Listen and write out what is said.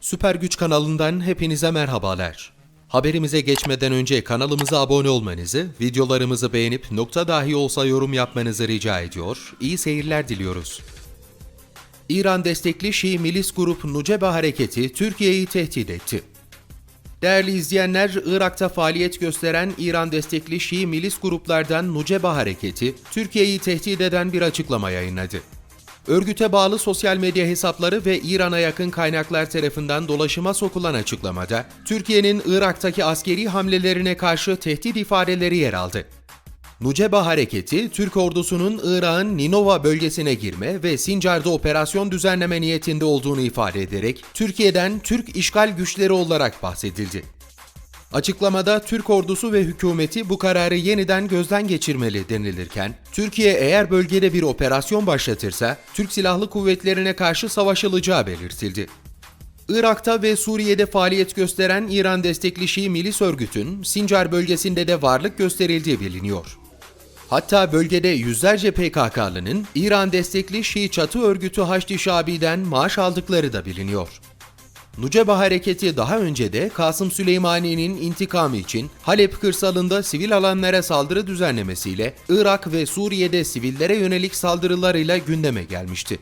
Süper Güç kanalından hepinize merhabalar. Haberimize geçmeden önce kanalımıza abone olmanızı, videolarımızı beğenip nokta dahi olsa yorum yapmanızı rica ediyor. İyi seyirler diliyoruz. İran destekli Şii milis grup Nuceba hareketi Türkiye'yi tehdit etti. Değerli izleyenler, Irak'ta faaliyet gösteren İran destekli Şii milis gruplardan Nuceba hareketi, Türkiye'yi tehdit eden bir açıklama yayınladı. Örgüte bağlı sosyal medya hesapları ve İran'a yakın kaynaklar tarafından dolaşıma sokulan açıklamada, Türkiye'nin Irak'taki askeri hamlelerine karşı tehdit ifadeleri yer aldı. Nuceba hareketi, Türk ordusunun Irak'ın Ninova bölgesine girme ve Sincar'da operasyon düzenleme niyetinde olduğunu ifade ederek, Türkiye'den Türk işgal güçleri olarak bahsedildi. Açıklamada Türk ordusu ve hükümeti bu kararı yeniden gözden geçirmeli denilirken, Türkiye eğer bölgede bir operasyon başlatırsa, Türk Silahlı Kuvvetlerine karşı savaşılacağı belirtildi. Irak'ta ve Suriye'de faaliyet gösteren İran destekli Şii milis örgütün Sincar bölgesinde de varlık gösterildiği biliniyor. Hatta bölgede yüzlerce PKK'lının İran destekli Şii çatı örgütü Haçlı Şabi'den maaş aldıkları da biliniyor. Nuceba hareketi daha önce de Kasım Süleymani'nin intikamı için Halep kırsalında sivil alanlara saldırı düzenlemesiyle Irak ve Suriye'de sivillere yönelik saldırılarıyla gündeme gelmişti.